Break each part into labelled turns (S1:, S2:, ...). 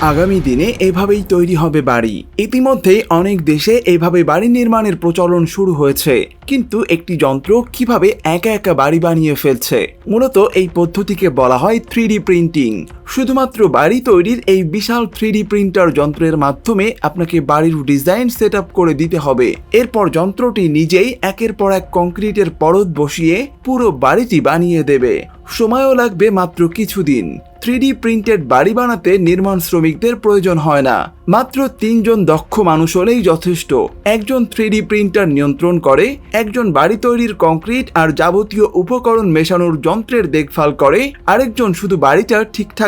S1: আগামী দিনে এভাবেই তৈরি হবে বাড়ি। ইতিমধ্যেই অনেক দেশে এভাবে বাড়ি নির্মাণের প্রচলন শুরু হয়েছে। কিন্তু একটি যন্ত্র কীভাবে একা একা বাড়ি বানিয়ে ফেলছে? মূলত এই পদ্ধতিকে বলা হয় থ্রি প্রিন্টিং। শুধুমাত্র বাড়ি তৈরির এই বিশাল থ্রি প্রিন্টার যন্ত্রের মাধ্যমে আপনাকে বাড়ির ডিজাইন সেট করে দিতে হবে। এরপর যন্ত্রটি নিজেই একের পর এক কংক্রিটের পরত বসিয়ে পুরো বাড়িটি বানিয়ে দেবে। সময়ও লাগবে মাত্র কিছুদিন। থ্রিডি প্রিন্টেড বাড়ি বানাতে নির্মাণ শ্রমিকদের প্রয়োজন হয় না। মাত্র তিনজন দক্ষ মানুষ হলেই যথেষ্ট। একজন থ্রিডি প্রিন্টার নিয়ন্ত্রণ করে, একজন বাড়ি তৈরির কংক্রিট আর যাবতীয় উপকরণ মেশানোর যন্ত্রের দেখভাল করে, আরেকজন শুধু বাড়িটা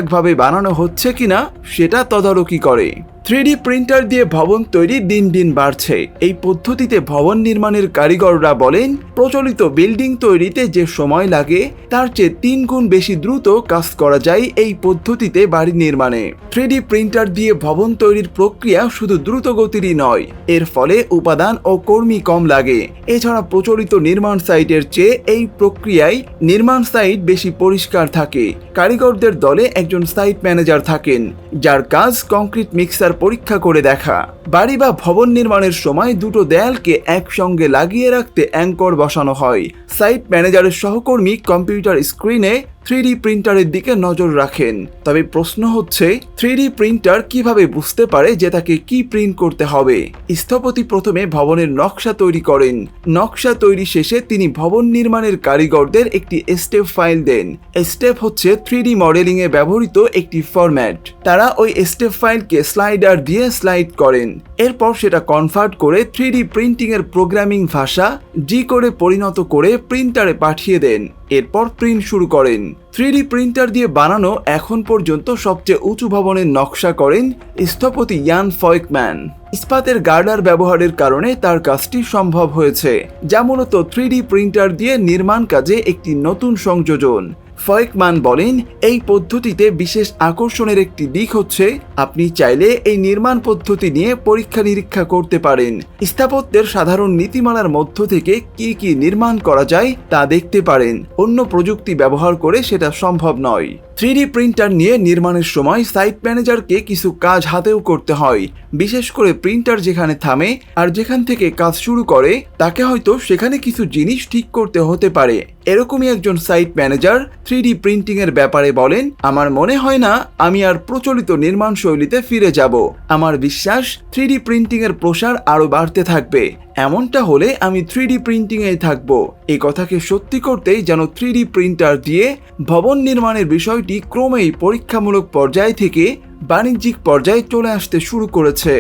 S1: ঠিকঠাকভাবে বানানো হচ্ছে কিনা সেটা তদারকি করে। থ্রিডি প্রিন্টার দিয়ে ভবন তৈরি দিন দিন বাড়ছে। এই পদ্ধতিতে ভবন নির্মাণের কারিগররা বলেন, প্রচলিত বিল্ডিং তৈরিতে যে সময় লাগে, তার চেয়ে তিন গুণ বেশি দ্রুত কাজ করা যায় এই পদ্ধতিতে বাড়ি নির্মাণে। থ্রিডি প্রিন্টার দিয়ে ভবন তৈরির প্রক্রিয়া শুধু দ্রুত গতিরই নয়, এর ফলে উপাদান ও কর্মী কম লাগে। এছাড়া প্রচলিত নির্মাণ সাইটের চেয়ে এই প্রক্রিয়ায় নির্মাণ সাইট বেশি পরিষ্কার থাকে। কারিগরদের দলে একজন সাইট ম্যানেজার থাকেন, যার কাজ কংক্রিট মিক্সার পরীক্ষা করে দেখা। বাড়ি বা ভবন নির্মাণের সময় দুটো দেয়ালকে একসঙ্গে লাগিয়ে রাখতে অ্যাঙ্কর বসানো হয়। সাইট ম্যানেজারের সহকর্মী কম্পিউটার স্ক্রিনে থ্রি প্রিন্টারের দিকে নজর রাখেন। তবে প্রশ্ন হচ্ছে থ্রি প্রিন্টার কীভাবে বুঝতে পারে যে তাকে কি প্রিন্ট করতে হবে? স্থপতি প্রথমে ভবনের নকশা তৈরি করেন। নকশা তৈরি শেষে তিনি ভবন নির্মাণের কারিগরদের একটি স্টেপ ফাইল দেন। স্টেপ হচ্ছে থ্রি মডেলিং এ ব্যবহৃত একটি ফরম্যাট। তারা ওই স্টেপ ফাইলকে স্লাইডার দিয়ে স্লাইড করেন। এরপর সেটা কনভার্ট করে থ্রি প্রিন্টিং এর প্রোগ্রামিং ভাষা জি করে পরিণত করে প্রিন্টারে পাঠিয়ে দেন। এরপর প্রিন্ট শুরু করেন। থ্রি প্রিন্টার দিয়ে বানানো এখন পর্যন্ত সবচেয়ে উঁচু ভবনের নকশা করেন স্থপতি ইয়ান ফয়েকম্যান ইস্পাতের গার্ডার ব্যবহারের কারণে তার কাজটি সম্ভব হয়েছে। যা মূলত থ্রি প্রিন্টার দিয়ে নির্মাণ কাজে একটি নতুন সংযোজন। ফয়েকমান বলেন, এই পদ্ধতিতে বিশেষ আকর্ষণের একটি দিক হচ্ছে, আপনি চাইলে এই নির্মাণ পদ্ধতি নিয়ে পরীক্ষা নিরীক্ষা করতে পারেন। স্থাপত্যের সাধারণ নীতিমালার মধ্য থেকে কি কি নির্মাণ করা যায় তা দেখতে পারেন। অন্য প্রযুক্তি ব্যবহার করে সেটা সম্ভব নয়। থ্রি প্রিন্টার নিয়ে নির্মাণের সময় সাইট ম্যানেজারকে কিছু কাজ হাতেও করতে হয়। বিশেষ করে প্রিন্টার যেখানে থামে আর যেখান থেকে কাজ শুরু করে, তাকে হয়তো সেখানে কিছু জিনিস ঠিক করতে হতে পারে। এরকমই একজন সাইট ম্যানেজার থ্রি প্রিন্টিং এর ব্যাপারে বলেন, আমার মনে হয় না আমি আর প্রচলিত নির্মাণ শৈলীতে ফিরে যাব। আমার বিশ্বাস থ্রি প্রিন্টিং এর প্রসার আরও বাড়তে থাকবে। এমনটা হলে আমি থ্রি প্রিন্টিং এ থাকব। এই কথাকে সত্যি করতেই যেন থ্রি ডি প্রিন্টার দিয়ে ভবন নির্মাণের বিষয়টি ক্রমেই পরীক্ষামূলক পর্যায় থেকে বাণিজ্যিক পর্যায়ে চলে আসতে শুরু করেছে।